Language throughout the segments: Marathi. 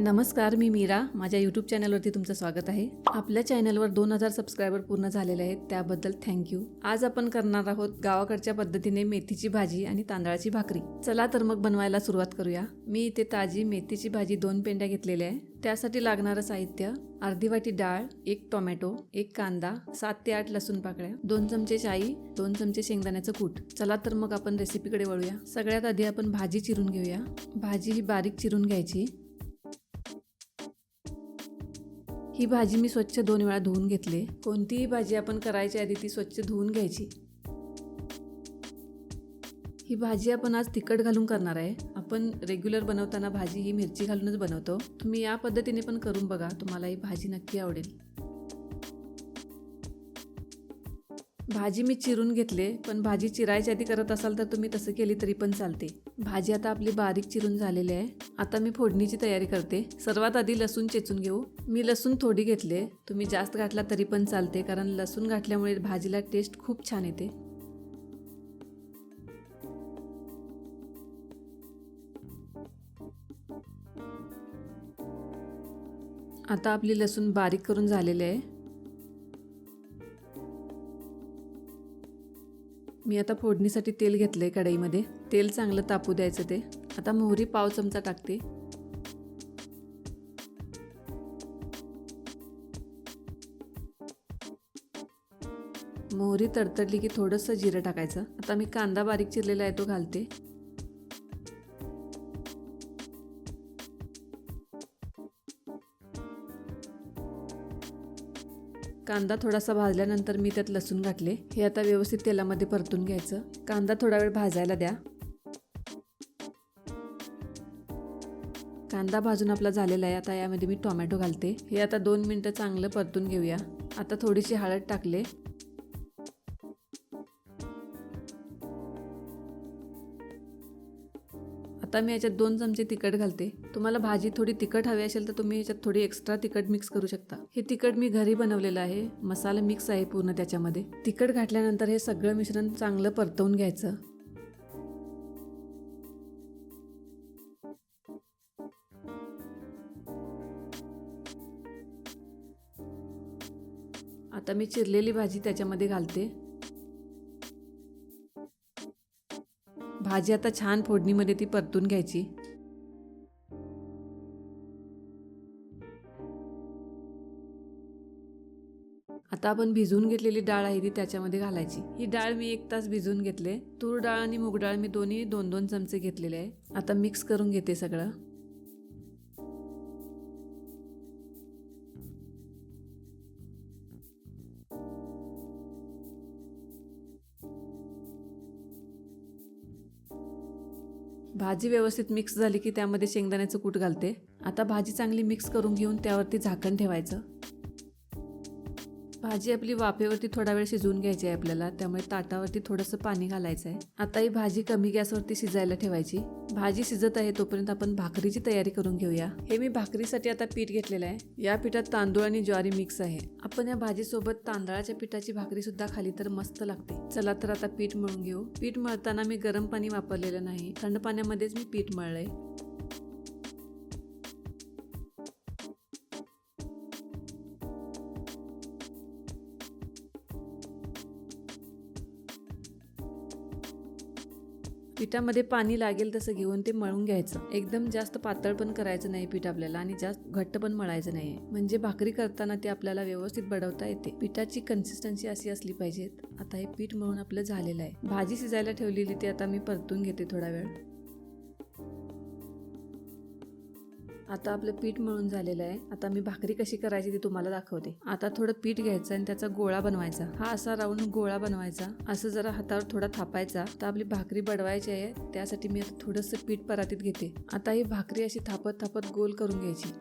नमस्कार मी मीरा. माझ्या यूट्यूब चॅनलवरती तुमचं स्वागत आहे. आपल्या चॅनलवर दोन हजार सबस्क्रायबर पूर्ण झालेले आहेत त्याबद्दल थँक्यू आज आपण करणार आहोत गावाकडच्या पद्धतीने मेथीची भाजी आणि तांदळाची भाकरी. चला तर मग बनवायला सुरुवात करूया. मी इथे ताजी मेथीची भाजी दोन पेंड्या घेतलेल्या आहे. त्यासाठी लागणारं साहित्य अर्धी वाटी डाळ एक टोमॅटो एक कांदा सात ते आठ लसूण पाकळ्या दोन चमचे शाई दोन चमचे शेंगदाण्याचं कूट. चला तर मग आपण रेसिपीकडे वळूया. सगळ्यात आधी आपण भाजी चिरून घेऊया. भाजी ही बारीक चिरून घ्यायची. ही भाजी मी स्वच्छ दोन वेळा धुवून घेतली. कोणतीही भाजी आपण करायच्या आधी ती स्वच्छ धुवून घ्यायची. ही भाजी आपण आज तिखट घालून करणार आहे. आपण रेग्युलर बनवताना भाजी ही मिरची घालूनच बनवतो. तुम्ही या पद्धतीने पण करून बघा. तुम्हाला ही भाजी नक्की आवडेल. भाजी मी चिरून घेतले पण भाजी चिरायच्या आधी करत असाल तर तुम्ही तसं केली तरी पण चालते. भाजी आता आपली बारीक चिरून झालेली आहे. आता मी फोडणीची तयारी करते. सर्वात आधी लसूण चेचून घेऊ. मी लसूण थोडी घेतले. तुम्ही जास्त घातला तरी पण चालते कारण लसूण घातल्यामुळे भाजीला टेस्ट खूप छान येते. आता आपली लसूण बारीक करून झालेली आहे. मी आता फोडणीसाठी तेल घेतलं आहे कढईमध्ये. तेल चांगलं तापू द्यायचं ते. आता मोहरी पाव चमचा टाकते. मोहरी तडतडली की थोडंसं जिरं टाकायचं. आता मी कांदा बारीक चिरलेला आहे तो घालते. कांदा थोडासा भाजल्यानंतर मी त्यात लसूण घातले. हे आता व्यवस्थित तेलामध्ये परतून घ्यायचं. कांदा थोडा वेळ भाजायला द्या. कांदा भाजून आपला झालेला आहे. आता यामध्ये मी टोमॅटो घालते. हे आता दोन मिनटं चांगलं परतून घेऊया. आता थोडीशी हळद टाकले. आता मी याच्यात दोन चमचे तिखट घालते. तुम्हाला भाजी थोडी तिखट हवी असेल तर तुम्ही याच्यात थोडी एक्स्ट्रा तिखट मिक्स करू शकता. हे तिखट मी घरी बनवलेलं आहे. मसाला मिक्स आहे पूर्ण त्याच्यामध्ये. तिखट घातल्यानंतर हे सगळं मिश्रण चांगलं परतवून घ्यायचं. आता मी चिरलेली भाजी त्याच्यामध्ये घालते. भाजी आता छान फोडणीमध्ये ती परतून घ्यायची. आता आपण भिजवून घेतलेली डाळ आहे ती त्याच्यामध्ये घालायची. ही डाळ मी एक तास भिजवून घेतले. तूर डाळ आणि मूग डाळ मी दोन्ही दोन दोन चमचे घेतलेले आहे. आता मिक्स करून घेते सगळं. भाजी व्यवस्थित मिक्स झाली की त्यामध्ये शेंगदाण्याचं कूट घालते. आता भाजी चांगली मिक्स करून घेऊन त्यावरती झाकण ठेवायचं. भाजी आपली वाफेवरती थोडा वेळ शिजवून घ्यायची आहे आपल्याला त्यामुळे ताटावरती थोडंसं पाणी घालायचं आहे आता ही भाजी कमी गॅसवरती शिजायला ठेवायची. भाजी शिजत आहे तोपर्यंत आपण भाकरीची तयारी करून घेऊया. हे मी भाकरीसाठी आता पीठ घेतलेलं आहे. या पिठात तांदूळ आणि ज्वारी मिक्स आहे. आपण या भाजीसोबत तांदळाच्या पिठाची भाकरी सुद्धा खाली तर मस्त लागते. चला तर आता पीठ मळून घेऊ. पीठ मळताना मी गरम पाणी वापरलेलं नाही. थंड पाण्यामध्येच मी पीठ मळलंय. पिठामध्ये पाणी लागेल तसं घेऊन ते मळून घ्यायचं. एकदम जास्त पातळ पण करायचं नाही पीठ आपल्याला आणि जास्त घट्ट पण मळायचं नाही. म्हणजे भाकरी करताना ते आपल्याला व्यवस्थित बडवता येते. पिठाची कन्सिस्टन्सी अशी असली पाहिजे आता हे पीठ मळून आपलं झालेलं आहे. भाजी शिजायला ठेवलेली ती आता मी परतून घेते थोडा वेळ. आता आपलं पीठ मळून झालेलं आहे. आता मी भाकरी कशी करायची ती तुम्हाला दाखवते. आता थोडं पीठ घ्यायचं आणि त्याचा गोळा बनवायचा. हा असा राऊंड गोळा बनवायचा. असं जरा हातावर थोडा थापायचा. तर आपली भाकरी बडवायची आहे. त्यासाठी मी आता थोडंसं पीठ परातीत घेते. आता ही भाकरी अशी थापत थापत गोल करून घ्यायची.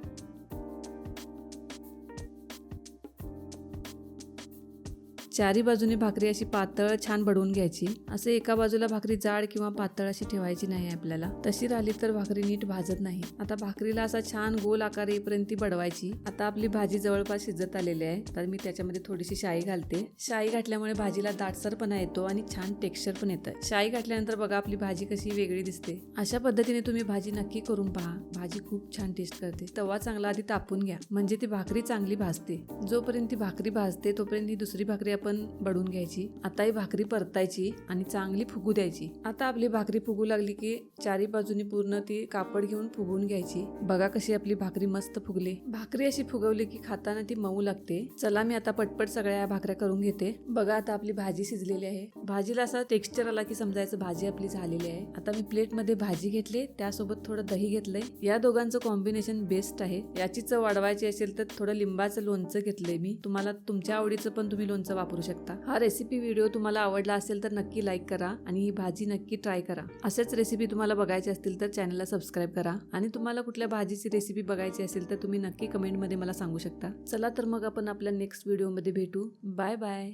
चारी बाजूने भाकरी अशी पातळ छान बडवून घ्यायची. असं एका बाजूला भाकरी जाड किंवा पातळ अशी ठेवायची नाही आपल्याला. तशी राहिली तर भाकरी नीट भाजत नाही. आता भाकरीला असा छान गोल आकार येईपर्यंत ती बडवायची. आता आपली भाजी जवळपास शिजत आलेली आहे. तर मी त्याच्यामध्ये थोडीशी शाई घालते. शाई घातल्यामुळे भाजीला दाटसरपणा येतो आणि छान टेक्स्चर पण येतं. शाई घातल्यानंतर बघा आपली भाजी कशी वेगळी दिसते. अशा पद्धतीने तुम्ही भाजी नक्की करून पहा. भाजी खूप छान टेस्ट करते. तवा चांगला आधी तापून घ्या. म्हणजे ती भाकरी चांगली भाजते. जोपर्यंत ती भाकरी भाजते तोपर्यंत ही दुसरी भाकरी आपण बडून घ्यायची. आता ही भाकरी परतायची आणि चांगली फुगू द्यायची. आता आपली भाकरी फुगू लागली की चारी बाजूनी पूर्ण ती कापड घेऊन फुगवून घ्यायची. बघा कशी आपली भाकरी मस्त फुगली. भाकरी अशी फुगवली की खाताना ती मऊ लागते. चला मी आता पटपट सगळ्या भाकऱ्या करून घेते. बघा आता आपली भाजी शिजलेली आहे. भाजीला असा टेक्स्चर आला की समजायचं भाजी आपली झालेली आहे. आता मी प्लेटमध्ये भाजी घेतली त्यासोबत थोडं दही घेतलंय. या दोघांचं कॉम्बिनेशन बेस्ट आहे. याची चव वाढवायची असेल तर थोडं लिंबाचं लोणचं घेतलंय मी. तुम्हाला तुमच्या आवडीचं पण तुम्ही लोणचं वापरू शकता. हा रेसिपी व्हिडिओ तुम्हाला आवडला असेल तर नक्की लाईक करा आणि ही भाजी नक्की ट्राय करा. असेच रेसिपी तुम्हाला बघायची असतील तर चॅनलला सबस्क्राईब करा आणि तुम्हाला कुठल्या भाजीची रेसिपी बघायची असेल तर तुम्ही नक्की कमेंटमध्ये मला सांगू शकता. चला तर मग आपण आपल्या नेक्स्ट व्हिडिओमध्ये भेटू. Bye bye